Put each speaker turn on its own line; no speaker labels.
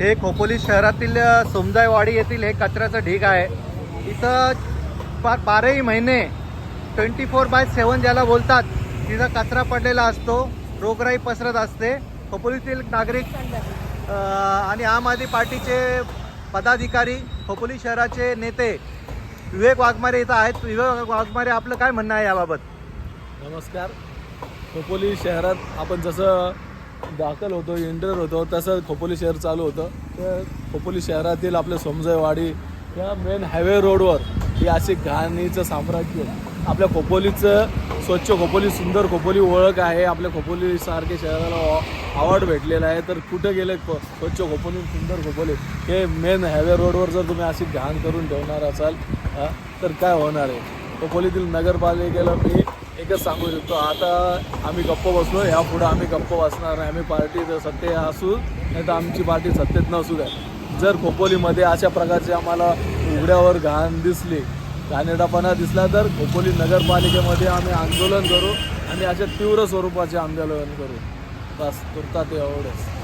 हे खोपोली शहरातील सोमजायवाडी येथील हे कचऱ्याचं ढीग आहे. इथं फार बाराही महिने ट्वेंटी फोर बाय सेवन ज्याला बोलतात तिथं कचरा पडलेला असतो रोगराई पसरत असते. खोपोलीतील नागरिक आणि आम आदमी पार्टीचे पदाधिकारी खोपोली शहराचे नेते विवेक वाघमारे इथं आहेत. विवेक वाघमारे आपलं काय म्हणणं आहे याबाबत?
नमस्कार. खोपोली शहरात आपण जसं दाखल होतो इंटर होतो तसं खोपोली शहर चालू होतं. तर खोपोली शहरातील आपले समजयवाडी या मेन हायवे रोडवर ही अशी घाणीचं साम्राज्य आपल्या खोपोलीचं स्वच्छ खोपोली सुंदर खोपोली ओळख आहे. आपल्या खोपोलीसारखे शहराला अवॉर्ड भेटलेला आहे. तर कुठं गेले स्वच्छ खोपोली सुंदर खोपोली? हे मेन हायवे रोडवर जर तुम्ही अशी घाण करून ठेवणार असाल तर काय होणार आहे? खोपोलीतील नगरपालिकेला मी एकच सांगू शकतो आता आम्ही गप्प बसलो ह्या पुढं आम्ही गप्प बसणार नाही आम्ही पार्टी जर सत्य असू नाही तर आमची पार्टी सत्तेत नसू द्या. जर खोपोलीमध्ये अशा प्रकारची आम्हाला उघड्यावर घाण दिसली घाणेरडापणा दिसला तर खोपोली नगरपालिकेमध्ये आम्ही आंदोलन करू आणि अशा तीव्र स्वरूपाचे आंदोलन करू. बस तुर्ता ते एवढंच.